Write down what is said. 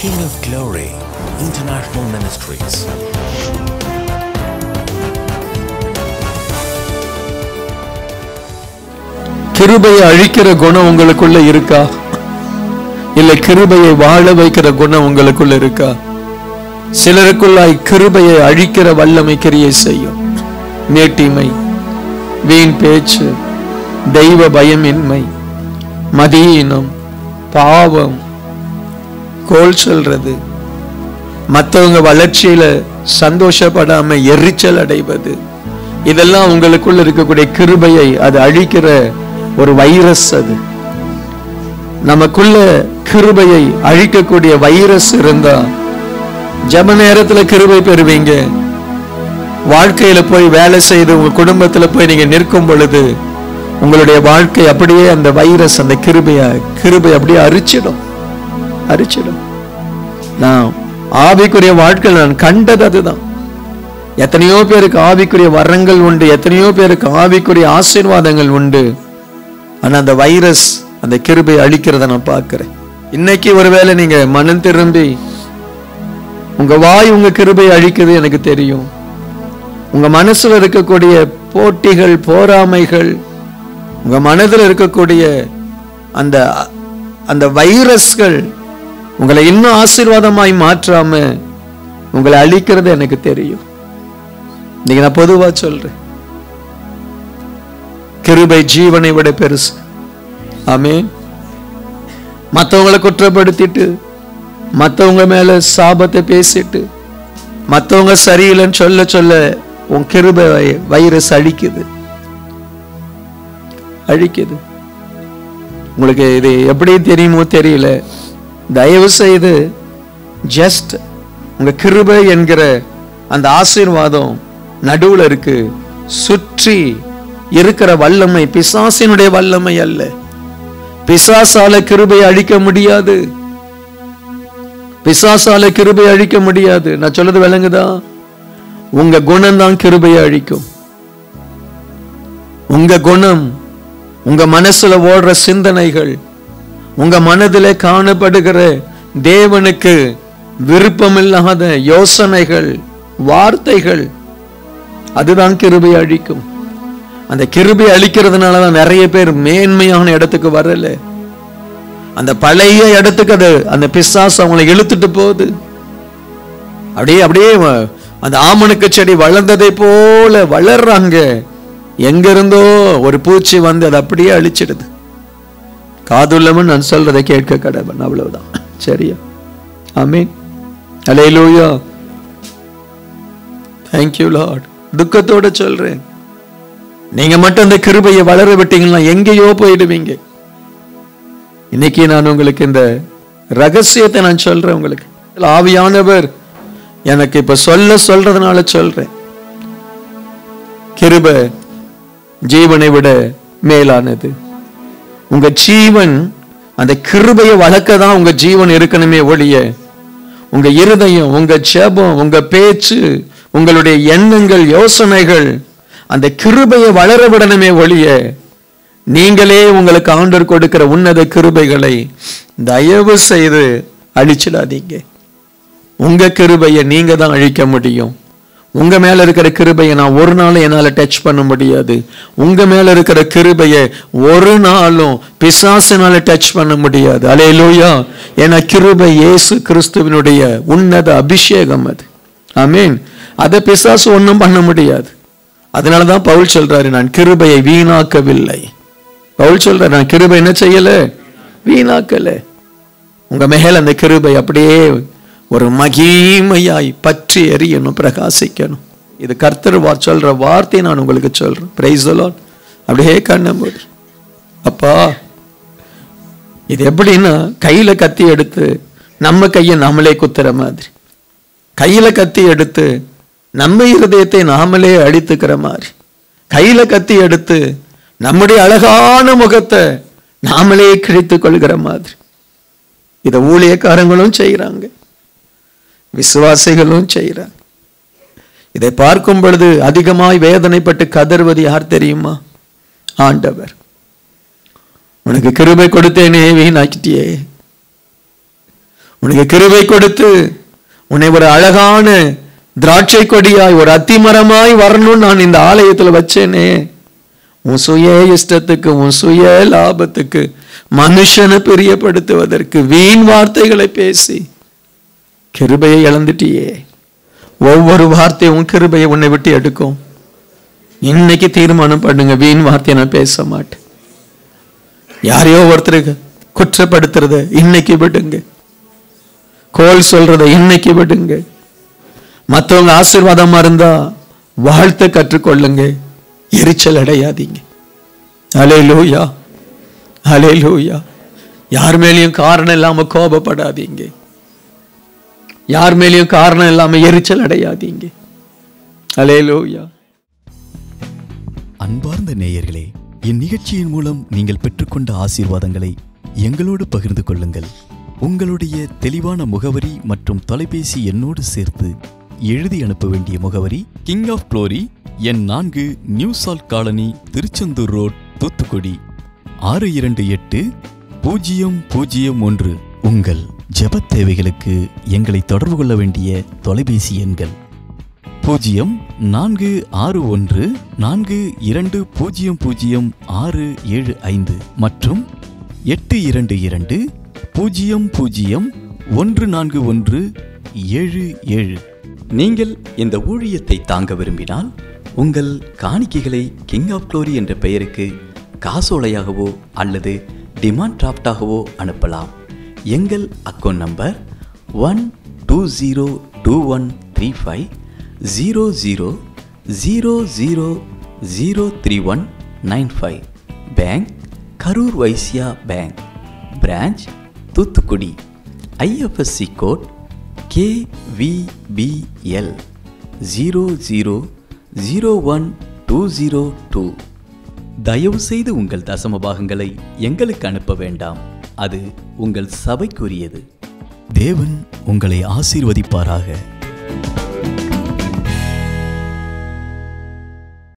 King of Glory International Ministries. கிருபையை அழிக்கிற குணம் உங்களுக்குள்ள இருக்கா? இல்ல கிருபையை வாழ வைக்கிற குணம் உங்களுக்குள்ள இருக்கா? சிலருக்குள்ளாய் கிருபையை அழிக்கிற வல்லமை கிரியை செய்யும். மேட்டிமை வீண் பேச்சு தெய்வ பயமின்மை மதியீனம் பாவம் கோல் சொல்றது. மற்றவங்க வளர்ச்சியில சந்தோஷப்படாம எரிச்சல் அடைவது. இதெல்லாம் உங்களுக்குள்ள இருக்கக்கூடிய கிருபையை அது அழிக்கிற ஒரு வைரஸ் அது. நமக்குள்ள கிருபையை அழிக்கக்கூடிய வைரஸ் இருந்தா ஜப நேரத்துல கிருபை பெறுவீங்க. வாழ்க்கையில போய் வேலை செய்து உங்க குடும்பத்துல போய் நீங்க நிற்கும் பொழுது உங்களுடைய வாழ்க்கை அப்படியே அந்த வைரஸ் அந்த கிருபைய கிருபை அப்படியே அரிச்சிடும். அரிச்சிடும். நான் ஆவிக்குரிய வாழ்க்கை நான் கண்டது அதுதான். எத்தனையோ பேருக்கு ஆவிக்குரிய வரங்கள் உண்டு எத்தனையோ பேருக்கு ஆவிக்குரிய ஆசீர்வாதங்கள் உண்டு. ஆனால் அந்த வைரஸ் அந்த கிருபை அழிக்கிறத நான் பார்க்குறேன். இன்னைக்கு ஒருவேளை நீங்க மனம் திரும்பி உங்க வாய் உங்க கிருபை அழிக்குது எனக்கு தெரியும். உங்க மனசுல இருக்கக்கூடிய போட்டிகள் போராமைகள் உங்க மனதில் இருக்கக்கூடிய அந்த அந்த வைரஸ்கள் உங்களை இன்னும் ஆசீர்வாதமாய் மாற்றாம உங்களை அழிக்கிறது எனக்கு தெரியும். நீங்க நான் பொதுவா சொல்றேன். கிருபை ஜீவனை விட பெருசு. ஆமே மற்றவங்களை குற்றப்படுத்திட்டு மற்றவங்க மேல சாபத்தை பேசிட்டு மற்றவங்க சரியில்லைன்னு சொல்ல சொல்ல உன் கிருபை வை- வைரஸ் அழிக்குது. அழிக்குது. உங்களுக்கு இது எப்படி தெரியுமோ தெரியல. தயவு செய்து ஜஸ்ட் உங்க கிருபை என்கிற அந்த ஆசீர்வாதம் நடுவுல இருக்கு. சுற்றி இருக்கிற வல்லமை பிசாசினுடைய வல்லமை அல்ல. பிசாசால கிருபை அழிக்க முடியாது. பிசாசால கிருபை அழிக்க முடியாது. நான் சொல்றது விளங்குதா? உங்க குணம் தான் கிருபையை அழிக்கும். உங்க குணம் உங்க மனசுல ஓடுற சிந்தனைகள் உங்க மனதில் காணப்படுகிற தேவனுக்கு விருப்பமில்லாத யோசனைகள் வார்த்தைகள் அதுதான் கிருபை அழிக்கும். அந்த கிருபை அழிக்கிறதுனால தான் நிறைய பேர் மேன்மையான இடத்துக்கு வரல. அந்த பழைய இடத்துக்கு அது அந்த பிசாசு அவங்களை இழுத்துட்டு போகுது. அப்படியே அப்படியே அந்த ஆமனுக்கு செடி வளர்ந்ததை போல வளர்றாங்க. எங்க இருந்தோ ஒரு பூச்சி வந்து அதை அப்படியே அழிச்சிடுது. காதுள்ளவன் நான் சொல்றதை கேட்க கடவன் அவ்வளவுதான். சரியா? ஆமீன். அலையிலூயா தேங்க்யூ லார்ட் துக்கத்தோட சொல்றேன். நீங்க மட்டும் அந்த கிருபையை வளர விட்டீங்கன்னா எங்கேயோ போயிடுவீங்க. இன்னைக்கு நான் உங்களுக்கு இந்த ரகசியத்தை நான் சொல்றேன் உங்களுக்கு. ஆவியானவர் எனக்கு இப்ப சொல்ல சொல்றதுனால சொல்றேன். கிருப ஜீவனை விட மேலானது. உங்க ஜீவன் அந்த கிருபையை வளர்க்க தான் உங்க ஜீவன் இருக்கணுமே ஒழிய உங்க இருதயம் உங்க ஜெபம் உங்க பேச்சு உங்களுடைய எண்ணங்கள் யோசனைகள் அந்த கிருபையை வளர விடணுமே ஒழிய நீங்களே உங்களுக்கு ஆண்டர் கொடுக்கிற உன்னத கிருபைகளை தயவு செய்து அழிச்சிடாதீங்க. உங்க கிருபையை நீங்க தான் அழிக்க முடியும். உங்க மேல இருக்கிற கிருபையை நான் ஒரு நாளும் என்னால டச் பண்ண முடியாது. உங்க மேல இருக்கிற கிருபையை ஒரு நாளும் பிசாசினால டச் பண்ண முடியாது. அலையலூயா ஏன்னா கிருபை இயேசு கிறிஸ்துவினுடைய உன்னத அபிஷேகம் அது. ஆமீன் அதை பிசாசு ஒன்றும் பண்ண முடியாது. அதனால தான் பவுல் சொல்றாரு நான் கிருபையை வீணாக்கவில்லை. பவுல் சொல்றாரு நான் கிருபை என்ன செய்யல? வீணாக்கல. உங்க மேல அந்த கிருபை அப்படியே ஒரு மகிமையாய் பற்றி எரியணும் பிரகாசிக்கணும். இது கர்த்தர் வா சொல்கிற வார்த்தையை நான் உங்களுக்கு சொல்கிறேன் பிரைஸ் அப்படியே கண்ண மூடு. அப்பா இது எப்படின்னா கையில் கத்தி எடுத்து நம்ம கையை நாமளே குத்துற மாதிரி. கையில் கத்தி எடுத்து நம்ம இருதயத்தை நாமளே அடித்துக்கிற மாதிரி. கையில் கத்தி எடுத்து நம்முடைய அழகான முகத்தை நாமளே கிழித்து கொள்கிற மாதிரி. இதை ஊழியக்காரங்களும் செய்கிறாங்க விசுவாசிகளும் செய்கிறாங்க இதை பார்க்கும் பொழுது அதிகமாய் வேதனைப்பட்டு கதறுவது யார் தெரியுமா? ஆண்டவர். உனக்கு கிருபை கொடுத்தேனே வீணாக்கிட்டியே. உனக்கு கிருபை கொடுத்து உன்னை ஒரு அழகான திராட்சை கொடியாய் ஒரு அத்திமரமாய் வரணும்னு நான் இந்த ஆலயத்துல வச்சேனே. உன் சுய இஷ்டத்துக்கு உன் சுய லாபத்துக்கு மனுஷனை பிரியப்படுத்துவதற்கு வீண் வார்த்தைகளை பேசி கிருபையை இழந்துட்டியே. ஒவ்வொரு வார்த்தையும் கிருபையை உன்னை விட்டு எடுக்கும். இன்னைக்கு தீர்மானம் பண்ணுங்க வீண் வார்த்தையை நான் பேச மாட்டேன். யாரையோ ஒருத்தருக்கு குற்றப்படுத்துறத இன்னைக்கு விடுங்க. கோல் சொல்றத இன்னைக்கு விடுங்க. மற்றவங்க ஆசீர்வாதமா இருந்தா வாழ்த்த கற்றுக்கொள்ளுங்க. எரிச்சல் அடையாதீங்க. அலே லூயா அலே லூயா யார் மேலேயும் காரணம் இல்லாம கோபப்படாதீங்க. யார் மேலேயும் காரணம் இல்லாமல் எரிச்சல் அடையாதீங்க. அலேலோயா அன்பார்ந்த நேயர்களே இந்நிகழ்ச்சியின் மூலம் நீங்கள் பெற்றுக்கொண்ட ஆசீர்வாதங்களை எங்களோடு பகிர்ந்து கொள்ளுங்கள். உங்களுடைய தெளிவான முகவரி மற்றும் தொலைபேசி எண்ணோடு சேர்த்து எழுதி அனுப்ப வேண்டிய முகவரி கிங் ஆஃப் க்ளோரி எண் நான்கு new salt colony Tiruchendur road Thoothukudi. ஆறு இரண்டு எட்டு பூஜ்ஜியம் பூஜ்ஜியம் ஒன்று உங்கள் ஜெபத் தேவைகளுக்கு எங்களை தொடர்பு கொள்ள வேண்டிய தொலைபேசி எண்கள் பூஜ்ஜியம் நான்கு ஆறு ஒன்று நான்கு இரண்டு பூஜ்ஜியம் பூஜ்ஜியம் ஆறு ஏழு ஐந்து மற்றும் எட்டு இரண்டு இரண்டு பூஜ்ஜியம் பூஜ்ஜியம் ஒன்று நான்கு ஒன்று ஏழு ஏழு. நீங்கள் இந்த ஊழியத்தை தாங்க விரும்பினால் உங்கள் காணிக்கைகளை கிங் ஆஃப் க்ளோரி என்ற பெயருக்கு காசோலையாகவோ அல்லது டிமாண்ட் டிராஃப்டாகவோ அனுப்பலாம். எங்கள் account number one two zero two one three five zero zero zero zero zero three one nine five bank Karur Vysya bank branch Thoothukudi IFSC code KVBL zero zero zero one two zero two. தயவுசெய்து உங்கள் தசம பாகங்களை எங்களுக்கு அனுப்ப வேண்டாம். அது உங்கள் சபைக்குரியது. தேவன் உங்களை ஆசீர்வதிப்பாராக.